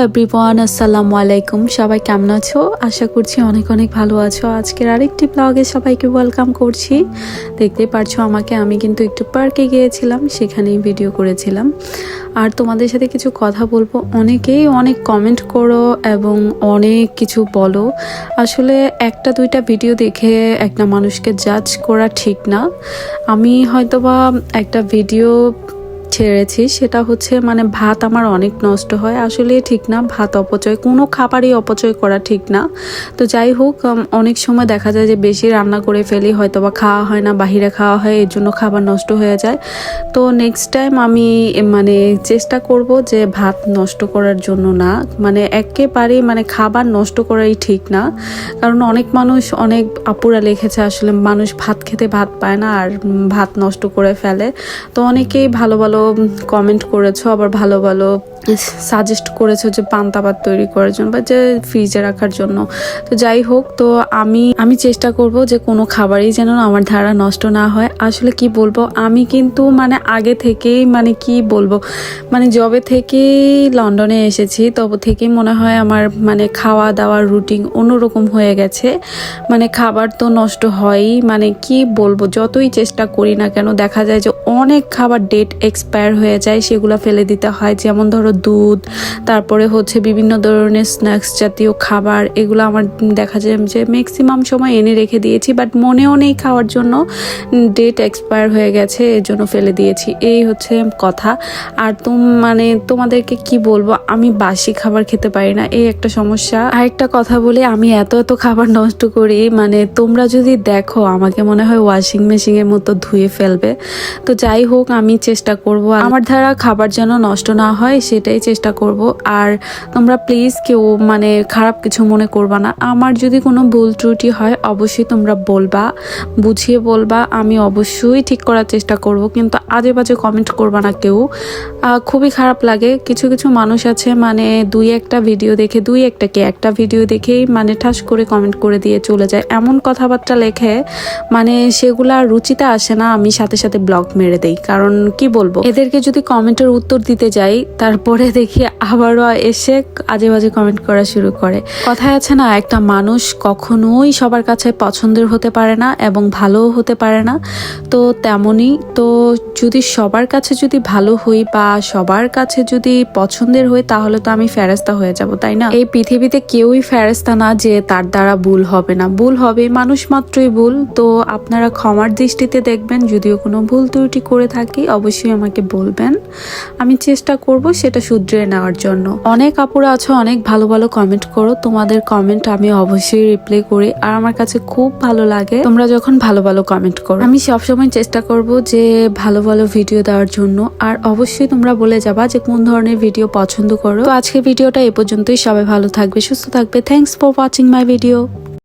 Everyone আসসালামু আলাইকুম সবাই কেমন আছো? আশা করছি অনেক অনেক ভালো আছো। আজকের আরেকটি ব্লগে সবাইকে ওয়েলকাম করছি। দেখতে পারছ আমাকে, আমি কিন্তু একটু পার্কে গিয়েছিলাম, সেখানেই ভিডিও করেছিলাম। আর তোমাদের সাথে কিছু কথা বলব। অনেকেই অনেক কমেন্ট করো এবং অনেক কিছু বলো। আসলে একটা দুইটা ভিডিও দেখে একটা মানুষকে জাজ করা ঠিক না। আমি হয়তোবা একটা ভিডিও ছেড়েছি, সেটা হচ্ছে মানে ভাত আমার অনেক নষ্ট হয়। আসলে ঠিক না, ভাত অপচয়, কোনো খাবারই অপচয় করা ঠিক না। তো যাই হোক অনেক সময় দেখা যায় যে বেশি রান্না করে ফেলি হয়তো বা খাওয়া হয় না, বাহিরে খাওয়া হয়, এর জন্য খাবার নষ্ট হয়ে যায়। তো নেক্সট টাইম আমি মানে চেষ্টা করব যে ভাত নষ্ট করার জন্য না মানে একেবারেই মানে খাবার নষ্ট করাই ঠিক না। কারণ অনেক মানুষ, অনেক আপুরা লিখেছে আসলে মানুষ ভাত খেতে ভাত পায় না, আর ভাত নষ্ট করে ফেলে। তো অনেকেই ভালো ভালো কমেন্ট করেছ আবার ভালো ভালো সাজেস্ট করেছ যে পান্তা ভাত তৈরি করার জন্য বা যে ফ্রিজে রাখার জন্য। তো যাই হোক, তো আমি আমি চেষ্টা করব যে কোনো খাবারই যেন আমার ধারা নষ্ট না হয়। আসলে কি বলব, আমি কিন্তু মানে আগে থেকেই মানে কি বলব মানে জবে থেকেই লন্ডনে এসেছি তবে থেকেই মনে হয় আমার মানে খাওয়া দাওয়ার রুটিন অন্যরকম হয়ে গেছে। মানে খাবার তো নষ্ট হয়ই মানে কি বলব, যতই চেষ্টা করি না কেন, দেখা যায় যে অনেক খাবার ডেট এক্সপায়ার হয়ে যায়, সেগুলো ফেলে দিতে হয়। যেমন ধরো দুধ, তারপরে হচ্ছে বিভিন্ন ধরনের স্ন্যাক্স জাতীয় খাবার, এগুলো আমার দেখা যায় যে ম্যাক্সিমাম সময় এনে রেখে দিয়েছি বাট মনেও নেই খাওয়ার জন্য। ডেট এক্সপায়ার হয়ে গেছে এর জন্য ফেলে দিয়েছি। এই হচ্ছে কথা। আর তুম মানে তোমাদেরকে কি বলব? আমি বাসি খাবার খেতে পারি না, এই একটা সমস্যা। আরেকটা কথা বলি, আমি এত এত খাবার নষ্ট করি মানে তোমরা যদি দেখো, আমাকে মনে হয় ওয়াশিং মেশিনের মতো ধুয়ে ফেলবে। তো যাই হোক, আমি চেষ্টা করব আমার দ্বারা খাবার যেন নষ্ট না হয় সেটাই চেষ্টা করব। আর তোমরা প্লিজ কেউ মানে খারাপ কিছু মনে করবা না। আমার যদি কোনো ভুল ত্রুটি হয়, অবশ্যই তোমরা বলবা, বুঝিয়ে বলবা। আমি অবশ্যই ঠিক করার চেষ্টা করব। কিন্তু আজে বাজে কমেন্ট করবা না কেউ। খুবই খারাপ লাগে। কিছু কিছু মানুষ আছে মানে দুই একটা ভিডিও দেখে, দুই একটা কি একটা ভিডিও দেখেই মানে ঠাস করে কমেন্ট করে দিয়ে চলে যায়। এমন কথাবার্তা লেখে মানে সেগুলা রুচিতে আসে না। আমি সাথে সাথে ব্লগ মেরে দেই। কারণ কি বলব? এদেরকে যদি কমেন্টের উত্তর দিতে যাই, তারপরে দেখি আবারও এসে আজে বাজে কমেন্ট করা শুরু করে। কথায় আছে না, একটা মানুষ কখনোই সবার কাছে পছন্দের হতে পারে না এবং ভালোও হতে পারে না। তো তেমনই, তো যদি সবার কাছে যদি ভালো হই বা সবার কাছে যদি পছন্দের হই, তাহলে তো আমি ফেরেস্তা হয়ে যাব, তাই না? এই পৃথিবীতে কেউই ফেরেস্তা না যে তার দ্বারা ভুল হবে না। ভুল হবে মানুষ মাত্রই ভুল। তো আপনারা ক্ষমার দৃষ্টিতে দেখবেন, যদিও কোনো ভুল ত্রুটি করে থাকি, অবশ্যই আমাকে বলবেন। আমি চেষ্টা করব সেটা শুধরে নেওয়ার জন্য। অনেক আপুরা আছো, অনেক ভালো ভালো কমেন্ট করো। তোমাদের কমেন্ট আমি অবশ্যই রিপ্লাই করি আর আমার কাছে খুব ভালো লাগে। তোমরা যখন ভালো ভালো কমেন্ট করো। আমি সবসময় চেষ্টা করব যে ভালো ভালো ভিডিও দেওয়ার জন্য। আর অবশ্যই তোমরা বলে যাবা যে কোন ধরনের ভিডিও পছন্দ করো। তো আজকে ভিডিওটা এ পর্যন্তই। সবাই ভালো থাকবে, সুস্থ থাকবে। Thanks for watching my video